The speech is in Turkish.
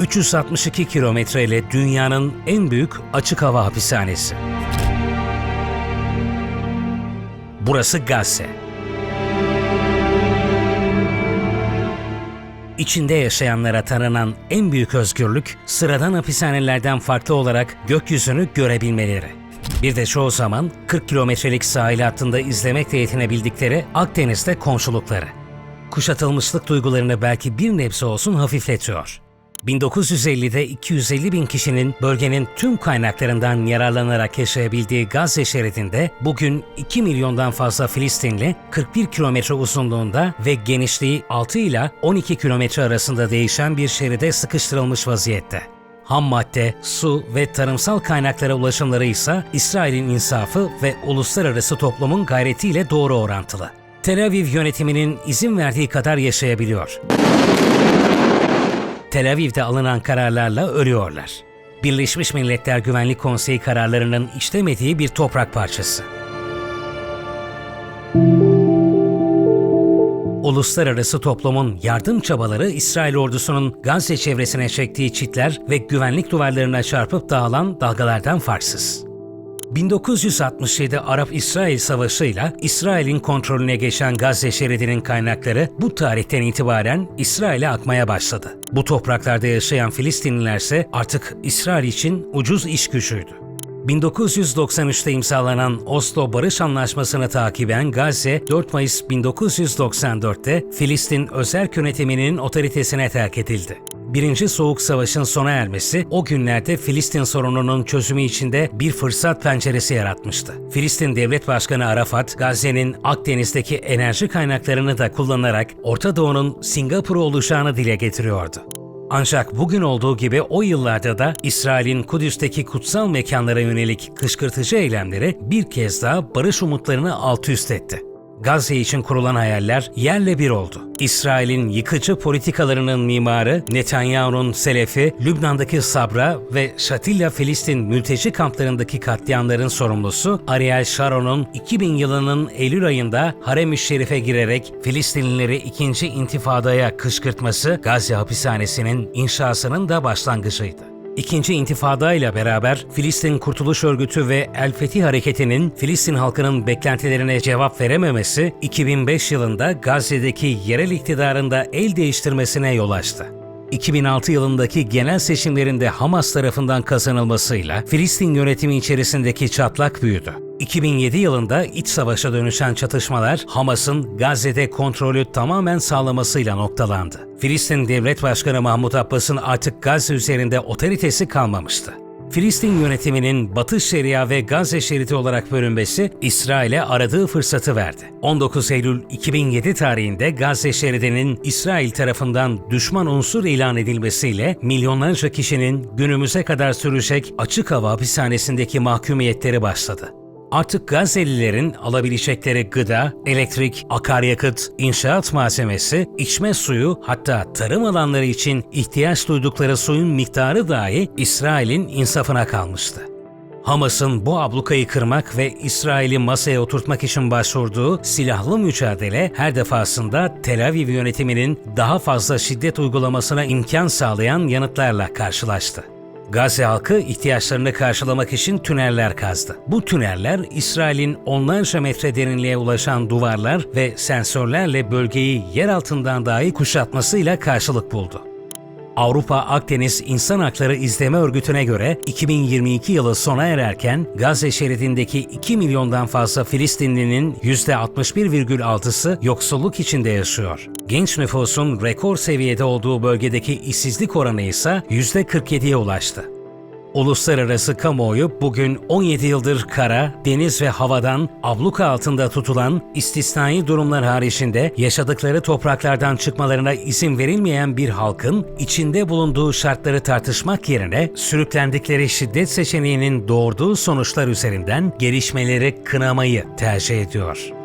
362 kilometre ile dünyanın en büyük açık hava hapishanesi. Burası Gazze. İçinde yaşayanlara tanınan en büyük özgürlük, sıradan hapishanelerden farklı olarak gökyüzünü görebilmeleri. Bir de çoğu zaman 40 kilometrelik sahil hattında izlemekle yetinebildikleri Akdeniz'de komşulukları. Kuşatılmışlık duygularını belki bir nebze olsun hafifletiyor. 1950'de 250 bin kişinin bölgenin tüm kaynaklarından yararlanarak yaşayabildiği Gazze şeridinde bugün 2 milyondan fazla Filistinli 41 kilometre uzunluğunda ve genişliği 6 ile 12 kilometre arasında değişen bir şeride sıkıştırılmış vaziyette. Ham madde, su ve tarımsal kaynaklara ulaşımları ise İsrail'in insafı ve uluslararası toplumun gayretiyle doğru orantılı. Tel Aviv yönetiminin izin verdiği kadar yaşayabiliyor. Tel Aviv'de alınan kararlarla ölüyorlar. Birleşmiş Milletler Güvenlik Konseyi kararlarının işlemediği bir toprak parçası. Uluslararası toplumun yardım çabaları İsrail ordusunun Gazze çevresine çektiği çitler ve güvenlik duvarlarına çarpıp dağılan dalgalardan farksız. 1967 Arap-İsrail Savaşı'yla İsrail'in kontrolüne geçen Gazze şeridinin kaynakları bu tarihten itibaren İsrail'e akmaya başladı. Bu topraklarda yaşayan Filistinliler ise artık İsrail için ucuz iş gücüydü. 1993'te imzalanan Oslo Barış Anlaşması'nı takiben Gazze, 4 Mayıs 1994'te Filistin Özerk Yönetimi'nin otoritesine terk edildi. Birinci Soğuk Savaş'ın sona ermesi o günlerde Filistin sorununun çözümü içinde bir fırsat penceresi yaratmıştı. Filistin Devlet Başkanı Arafat, Gazze'nin Akdeniz'deki enerji kaynaklarını da kullanarak Orta Doğu'nun Singapur'u olacağını dile getiriyordu. Ancak bugün olduğu gibi o yıllarda da İsrail'in Kudüs'teki kutsal mekanlara yönelik kışkırtıcı eylemleri bir kez daha barış umutlarını alt üst etti. Gazze için kurulan hayaller yerle bir oldu. İsrail'in yıkıcı politikalarının mimarı, Netanyahu'nun selefi, Lübnan'daki Sabra ve Şatilla Filistin mülteci kamplarındaki katliamların sorumlusu Ariel Sharon'un 2000 yılının Eylül ayında Harem-i Şerif'e girerek Filistinlileri ikinci intifadaya kışkırtması Gazze hapishanesinin inşasının da başlangıcıydı. İkinci intifada ile beraber Filistin Kurtuluş Örgütü ve El Fetih Hareketi'nin Filistin halkının beklentilerine cevap verememesi 2005 yılında Gazze'deki yerel iktidarında el değiştirmesine yol açtı. 2006 yılındaki genel seçimlerinde Hamas tarafından kazanılmasıyla Filistin yönetimi içerisindeki çatlak büyüdü. 2007 yılında iç savaşa dönüşen çatışmalar Hamas'ın Gazze'de kontrolü tamamen sağlamasıyla noktalandı. Filistin Devlet Başkanı Mahmut Abbas'ın artık Gazze üzerinde otoritesi kalmamıştı. Filistin yönetiminin Batı Şeria ve Gazze şeridi olarak bölünmesi İsrail'e aradığı fırsatı verdi. 19 Eylül 2007 tarihinde Gazze şeridinin İsrail tarafından düşman unsur ilan edilmesiyle milyonlarca kişinin günümüze kadar sürecek açık hava hapishanesindeki mahkumiyetleri başladı. Artık Gazze'lilerin alabilecekleri gıda, elektrik, akaryakıt, inşaat malzemesi, içme suyu hatta tarım alanları için ihtiyaç duydukları suyun miktarı dahi İsrail'in insafına kalmıştı. Hamas'ın bu ablukayı kırmak ve İsrail'i masaya oturtmak için başvurduğu silahlı mücadele her defasında Tel Aviv yönetiminin daha fazla şiddet uygulamasına imkan sağlayan yanıtlarla karşılaştı. Gazze halkı ihtiyaçlarını karşılamak için tüneller kazdı. Bu tüneller İsrail'in onlarca metre derinliğe ulaşan duvarlar ve sensörlerle bölgeyi yer altından dahi kuşatmasıyla karşılık buldu. Avrupa Akdeniz İnsan Hakları İzleme Örgütü'ne göre 2022 yılı sona ererken Gazze şeridindeki 2 milyondan fazla Filistinlinin %61,6'sı yoksulluk içinde yaşıyor. Genç nüfusun rekor seviyede olduğu bölgedeki işsizlik oranı ise %47'ye ulaştı. Uluslararası kamuoyu bugün 17 yıldır kara, deniz ve havadan abluka altında tutulan istisnai durumlar haricinde yaşadıkları topraklardan çıkmalarına izin verilmeyen bir halkın içinde bulunduğu şartları tartışmak yerine sürüklendikleri şiddet seçeneğinin doğurduğu sonuçlar üzerinden gelişmeleri kınamayı tercih ediyor.